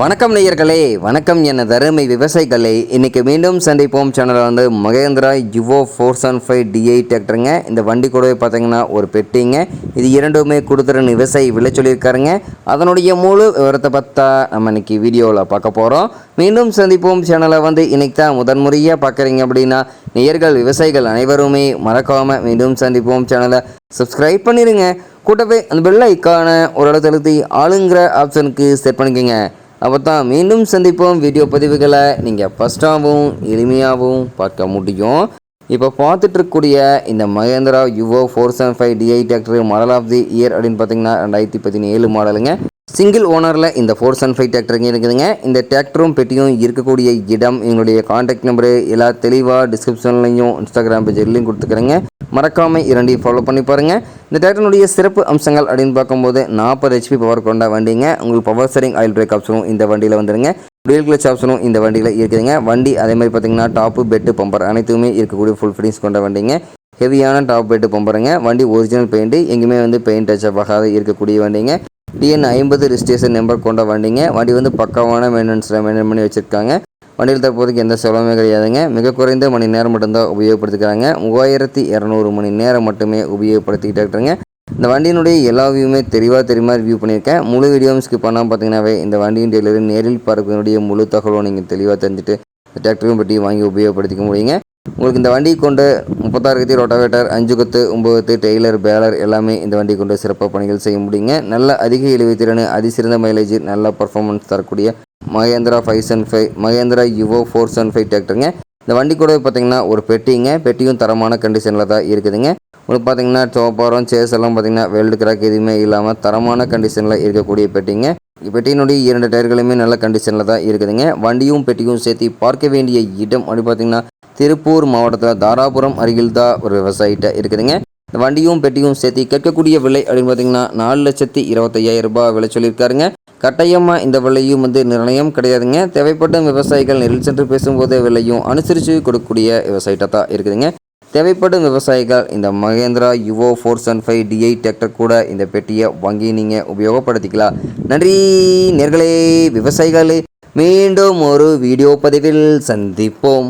வணக்கம் நேயர்களே வணக்கம் என தருமை விவசாயிகளே. இன்றைக்கி மீண்டும் சந்திப்போம். சேனலில் வந்து Mahindra Yuvo four seven five DI டிராக்டருங்க இந்த வண்டி கூடவே பார்த்தீங்கன்னா ஒரு பெட்டிங்க. இது இரண்டுமே கொடுத்துருன்னு விவசாயி விலை சொல்லியிருக்காருங்க. அதனுடைய முழு விவரத்தை பார்த்தா நம்ம இன்னைக்கு வீடியோவில் பார்க்க போகிறோம் மீண்டும் சந்திப்போம். சேனலை வந்து இன்னைக்கு தான் முதன்முறையாக பார்க்குறீங்க அப்படின்னா நேயர்கள் விவசாயிகள் அனைவருமே மறக்காமல் மீண்டும் சந்திப்போம். சேனலை சப்ஸ்கிரைப் பண்ணிடுங்க கூட்டவே அந்த பெல் ஐக்கான ஒரு இடத்துல அழுத்தி ஆளுங்கிற ஆப்ஷனுக்கு செட் பண்ணிக்கோங்க. அப்போ தான் மீண்டும் சந்திப்போம் வீடியோ பதிவுகளை. நீங்கள் ஃபஸ்ட்டாகவும் எளிமையாகவும் பார்க்க முடியும். இப்போ பார்த்துட்டு இருக்கக்கூடிய இந்த Mahindra Yuvo four seven five DI tractor model of the year அப்படின்னு பார்த்தீங்கன்னா ரெண்டாயிரத்தி பதினேழு மாடலுங்க. சிங்கிள் ஓனரில் இந்த ஃபோர் செவன் ஃபைவ் டிராக்டருங்க இருக்குதுங்க. இந்த டிராக்டரும் பெட்டியும் இருக்கக்கூடிய இடம் எங்களுடைய காண்டாக்ட் நம்பரு எல்லா தெளிவாக டிஸ்கிரிப்ஷன்லையும் இன்ஸ்டாகிராம் பேஜ்லையும் கொடுத்துக்கிறேங்க. மறக்காமல் இரண்டையும் ஃபாலோ பண்ணி பாருங்கள் இந்த டிராக்டருடைய சிறப்பு அம்சங்கள் அப்படின்னு பார்க்கும்போது நாற்பது ஹெச்பி பவர் கொண்ட வண்டிங்க. உங்களுக்கு பவர் சரிங் ஆயில் பிரேக் ஆப்ஷனும் இந்த வண்டியில் வந்துடுங்க டூயல் கிளச் ஆப்ஷனும் இந்த வண்டியில் இருக்குதுங்க வண்டி அதே மாதிரி பார்த்தீங்கன்னா டாப்பு பெட்டு பம்பர் அனைத்துமே இருக்கக்கூடிய ஃபுல் ஃபிட்டிங்ஸ் கொண்ட வண்டிங்க. ஹெவியான டாப் பெட்டு பம்பருங்க வண்டி ஒரிஜினல் பெயிண்ட்டு எங்கேயுமே வந்து பெயிண்ட் டச் ஆகாத இருக்கக்கூடிய வண்டிங்க. டிஎன் ஐம்பது ரிஜிஸ்ட்ரேஷன் நம்பர் கொண்ட வண்டிங்க. வண்டி வந்து பக்காவான மெயின்டெனன்ஸில் மெயின்டைன் பண்ணி வச்சுருக்காங்க. வண்டியில் தற்போதைக்கு எந்த செலவுமே கிடையாதுங்க. மிக குறைந்த மணி நேரம் மட்டும்தான் உபயோகப்படுத்திக்கிறாங்க. மூவாயிரத்தி இரநூறு மணி நேரம் மட்டுமே உபயோகப்படுத்திக்கிட்டு இருக்கிறாங்க. இந்த வண்டியினுடைய எல்லா வியூவுமே தெளிவாக தெரியுமா ரிவ்யூ பண்ணியிருக்கேன். முழு வீடியோவும் ஸ்கிப் பண்ணாமல் பார்த்தீங்கன்னாவே இந்த வண்டியின் டெய்லரு நேரில் பார்க்கக்கூடிய முழு தகவலும் நீங்கள் தெளிவாக தெரிஞ்சுட்டு இந்த டிராக்டரும் பற்றி வாங்கி உபயோகப்படுத்திக்க முடியுங்க. உங்களுக்கு இந்த வண்டி கொண்டு முப்பத்தாறு கத்தி ரொட்டாவேட்டர் அஞ்சு கொத்து ஒம்பது கொத்து டெய்லர் பேலர் எல்லாமே இந்த வண்டி கொண்டு சிறப்பாக பணிகள் செய்ய முடியுங்க. நல்ல அதிக இழுவை திறன் அதிசிறந்த மைலேஜ் நல்ல பர்ஃபார்மன்ஸ் தரக்கூடிய Mahindra five seven five Mahindra Yuvo four seven five டிராக்டருங்க இந்த வண்டி கூடவே பார்த்தீங்கன்னா ஒரு பெட்டிங்க. பெட்டியும் தரமான கண்டிஷனில் தான் இருக்குதுங்க. உங்களுக்கு பார்த்தீங்கன்னா சோப்பாரம் சேஸ் எல்லாம் பார்த்தீங்கன்னா வெல்டு கிராக் எதுவுமே இல்லாமல் தரமான கண்டிஷனில் இருக்கக்கூடிய பெட்டிங்க. பெட்டியினுடைய இரண்டு டயர்களுமே நல்ல கண்டிஷனில் தான் இருக்குதுங்க. வண்டியும் பெட்டியும் சேர்த்து பார்க்க வேண்டிய இடம் அப்படி பார்த்தீங்கன்னா திருப்பூர் மாவட்டத்தில் தாராபுரம் அருகில் தான் ஒரு விவசாயிட்ட இருக்குதுங்க. இந்த வண்டியும் பெட்டியும் சேர்த்து கேட்கக்கூடிய விலை அப்படின்னு பார்த்தீங்கன்னா நாலு லட்சத்தி இருபத்தையாயிரம் ரூபாய் விலை சொல்லியிருக்காருங்க. கட்டாயமாக இந்த விலையும் வந்து நிர்ணயம் கிடையாதுங்க. தேவைப்படும் விவசாயிகள் நெல் சென்று பேசும்போது விலையும் அனுசரித்து கொடுக்கக்கூடிய விவசாயிட்ட தான் இருக்குதுங்க. தேவைப்படும் விவசாயிகள் இந்த Mahindra Yuvo four seven five DI tractor கூட இந்த பெட்டியை வாங்கி நீங்கள் உபயோகப்படுத்திக்கலாம். நன்றி நேர்களே விவசாயிகளே. மீண்டும் ஒரு வீடியோ பதிவில் சந்திப்போம்.